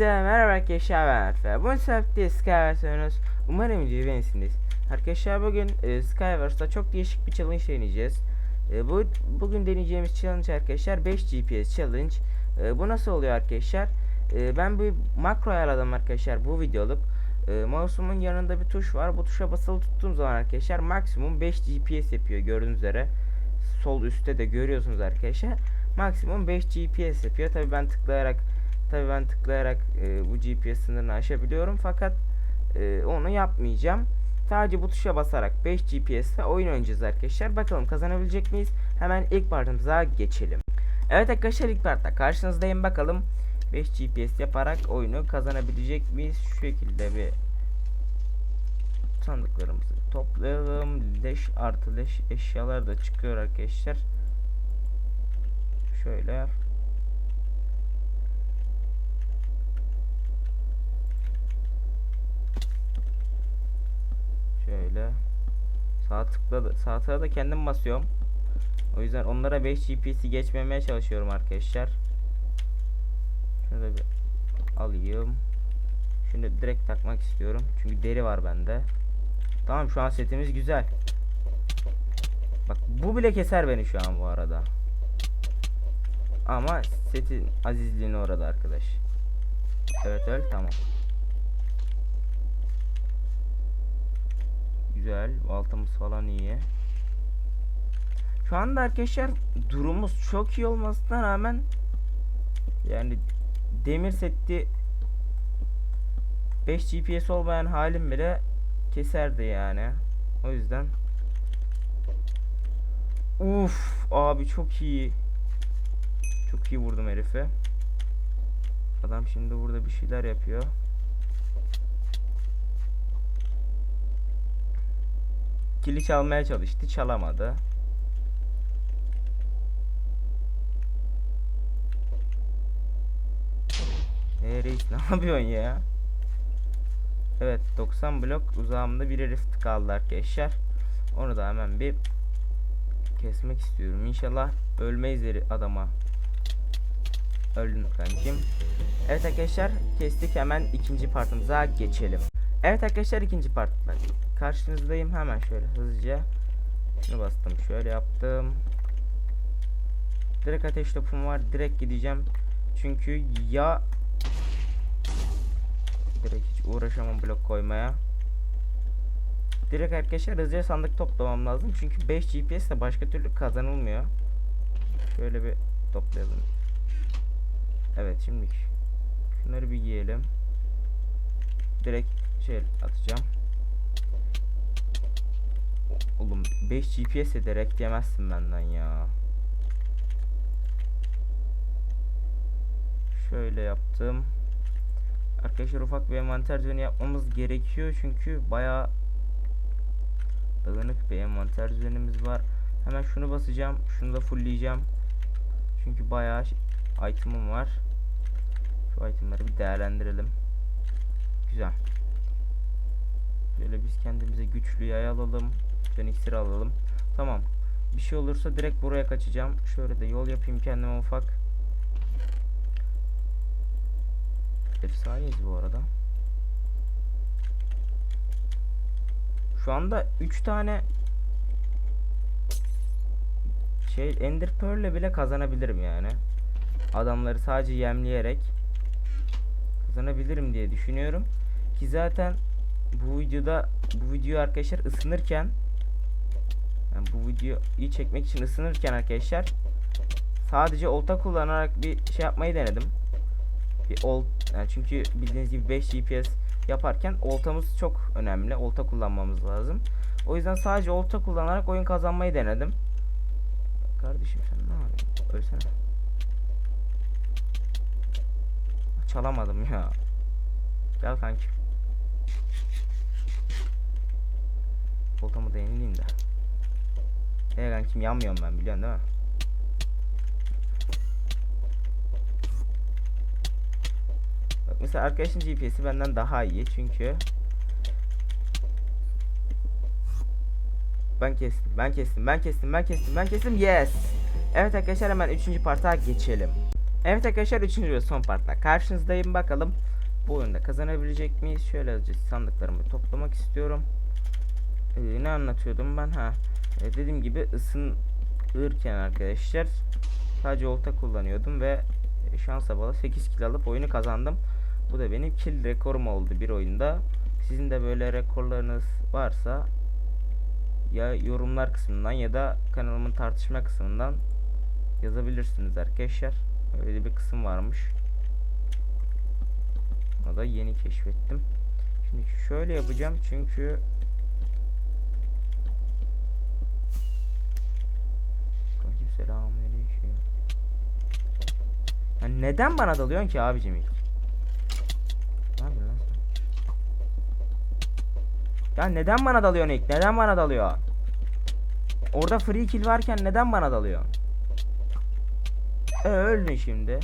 Hepinize merhaba arkadaşlar ben Efe. Bugün Skype'de Skyverse Umarım videoyu beğenirsiniz. Arkadaşlar bugün e, Skyverse'da çok değişik bir challenge deneyeceğiz. E, bu Bugün deneyeceğimiz challenge arkadaşlar 5 GPS challenge. E, bu nasıl oluyor arkadaşlar? E, ben bir makro ayarladım arkadaşlar bu videoluk. E, mouse'umun yanında bir tuş var. Bu tuşa basılı tuttuğum zaman arkadaşlar maksimum 5 GPS yapıyor gördüğünüz üzere. Sol üstte de görüyorsunuz arkadaşlar. Maksimum 5 GPS yapıyor. Tabi ben tıklayarak Tabii ben tıklayarak e, bu GPS sınırını aşabiliyorum fakat e, onu yapmayacağım. Sadece bu tuşa basarak 5 GPS ile oyun oynayacağız arkadaşlar. Bakalım kazanabilecek miyiz? Hemen ilk partımıza geçelim. Evet arkadaşlar ilk partta karşınızdayım. Bakalım 5 GPS yaparak oyunu kazanabilecek miyiz? Şu şekilde bir sandıklarımızı toplayalım. Leş artı leş eşyalar da çıkıyor arkadaşlar. Şöyle. Sağ tıkla sağ tığa da kendim basıyorum. O yüzden onlara 5 GPS'i geçmemeye çalışıyorum arkadaşlar. Şunu da bir alayım. Şunu direkt takmak istiyorum. Çünkü deri var bende. Tamam şu an setimiz güzel. Bak bu bile keser beni şu an bu arada. Ama setin azizliğini orada arkadaş. Evet öl tamam. Güzel. Altımız falan iyi. Şu anda arkadaşlar durumumuz çok iyi olmasına rağmen yani demir setti 5 GPS olmayan halim bile keserdi yani. O yüzden Uf abi çok iyi. Çok iyi vurdum herife. Adam şimdi burada bir şeyler yapıyor. Kili çalmaya çalıştı, çalamadı. Eee reis ne yapıyorsun ya? Evet 90 blok uzağımda bir herif kaldı arkadaşlar. Onu da hemen bir kesmek istiyorum. İnşallah ölmeyiz adama. Öldün kankim. Evet arkadaşlar kestik hemen ikinci partımıza geçelim. Evet arkadaşlar ikinci partla karşınızdayım. Hemen şöyle hızlıca şunu bastım. Şöyle yaptım. Direkt ateş topum var. Direkt gideceğim. Çünkü ya direkt hiç uğraşamam blok koymaya. Direkt arkadaşlar hızlıca sandık toplamam lazım. Çünkü 5 GPS ile başka türlü kazanılmıyor. Şöyle bir toplayalım. Evet şimdi şunları bir giyelim. Direkt şey atacağım. Oğlum 5 GPS ederek yemezsin benden ya. Şöyle yaptım. Arkadaşlar ufak bir envanter düzeni yapmamız gerekiyor çünkü bayağı dağınık bir envanter düzenimiz var. Hemen şunu basacağım. Şunu da fullleyeceğim. Çünkü bayağı item'ım var. Şu itemları bir değerlendirelim. Güzel. Böyle biz kendimize güçlü yay alalım. Can iksiri alalım. Tamam. Bir şey olursa direkt buraya kaçacağım. Şöyle de yol yapayım kendime ufak. Efsaneyiz bu arada. Şu anda 3 tane şey Ender Pearl'le bile kazanabilirim yani. Adamları sadece yemleyerek kazanabilirim diye düşünüyorum. Ki zaten bu videoda bu video arkadaşlar ısınırken yani bu videoyu çekmek için ısınırken arkadaşlar sadece olta kullanarak bir şey yapmayı denedim. Bir ol yani çünkü bildiğiniz gibi 5 GPS yaparken oltamız çok önemli. Olta kullanmamız lazım. O yüzden sadece olta kullanarak oyun kazanmayı denedim. Kardeşim sen ne yapıyorsun? Ölsene. Çalamadım ya. Gel kanki. Oltamı da yenileyim de. Ee kankim yanmıyorum ben biliyorsun değil mi? Bak mesela arkadaşın GPS'i benden daha iyi çünkü Ben kestim, ben kestim, ben kestim, ben kestim, ben kestim. Yes. Evet arkadaşlar hemen 3. parta geçelim. Evet arkadaşlar 3. ve son partla karşınızdayım bakalım. Bu oyunda kazanabilecek miyiz? Şöyle hızlıca sandıklarımı toplamak istiyorum. Ee, ne anlatıyordum ben? Ha, e, dediğim gibi ısınırken arkadaşlar sadece olta kullanıyordum ve şansa bağlı 8 kill alıp oyunu kazandım. Bu da benim kill rekorum oldu bir oyunda. Sizin de böyle rekorlarınız varsa ya yorumlar kısmından ya da kanalımın tartışma kısmından yazabilirsiniz arkadaşlar. Öyle bir kısım varmış. Da yeni keşfettim. Şimdi şöyle yapacağım çünkü selamünaleyküm. Ya neden bana dalıyorsun ki abicim ilk? Ne lan sen? Ya neden bana dalıyorsun ilk? Neden bana dalıyor? Orada free kill varken neden bana dalıyor? E öldün şimdi.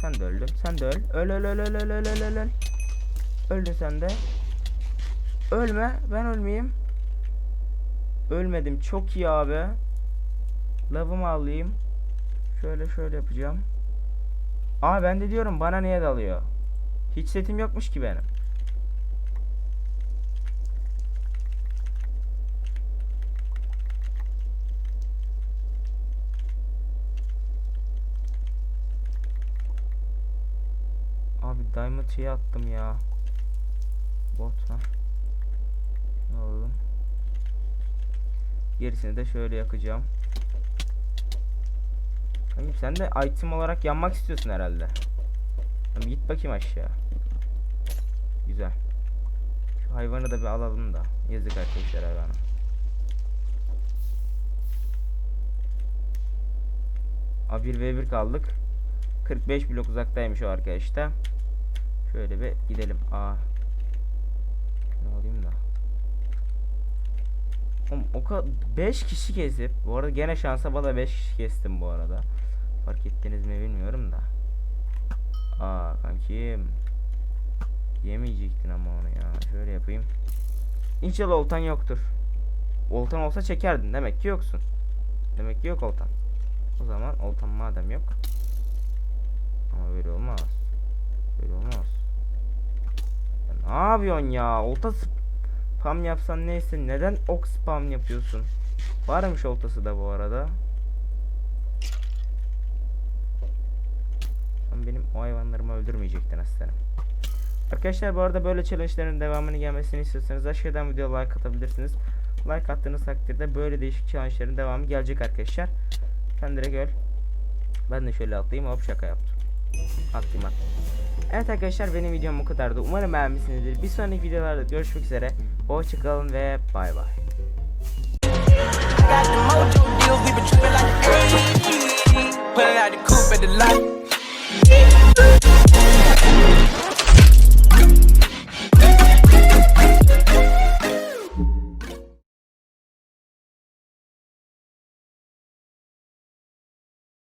Sen de öldün. Sen de öl. Öl öl öl öl öl öl öl öl. öl. Öldü sen de. Ölme. Ben ölmeyeyim. Ölmedim. Çok iyi abi. Lavımı alayım. Şöyle şöyle yapacağım. Aa ben de diyorum bana niye dalıyor? Hiç setim yokmuş ki benim. Şeyi attım ya. Bot ha. Ne alalım? Gerisini de şöyle yakacağım. Kankim sen de item olarak yanmak istiyorsun herhalde. Tamam git bakayım aşağı. Güzel. Şu hayvanı da bir alalım da. Yazık arkadaşlar hayvana. A 1 v 1 kaldık. 45 blok uzaktaymış o arkadaşta. Şöyle bir gidelim. Aa. Ne alayım da. Oğlum o kadar 5 kişi kesip bu arada gene şansa bala 5 kişi kestim bu arada. Fark ettiniz mi bilmiyorum da. Aa kankim. Yemeyecektin ama onu ya. Şöyle yapayım. İnşallah oltan yoktur. Oltan olsa çekerdin. Demek ki yoksun. Demek ki yok oltan. O zaman oltan madem yok. Ama böyle olmaz. Böyle olmaz. Ne yapıyorsun ya? Olta spam yapsan neyse. Neden ok spam yapıyorsun? Varmış oltası da bu arada. Benim o hayvanlarımı öldürmeyecektin aslanım. Arkadaşlar bu arada böyle challenge'lerin devamını gelmesini istiyorsanız aşağıdan videoya like atabilirsiniz. Like attığınız takdirde böyle değişik challenge'lerin devamı gelecek arkadaşlar. Sen direkt öl. Ben de şöyle atlayayım hop şaka yaptım. Atlayayım atlayayım. Evet arkadaşlar benim videom bu kadardı. Umarım beğenmişsinizdir. Bir sonraki videolarda görüşmek üzere. Hoşçakalın ve bay bay.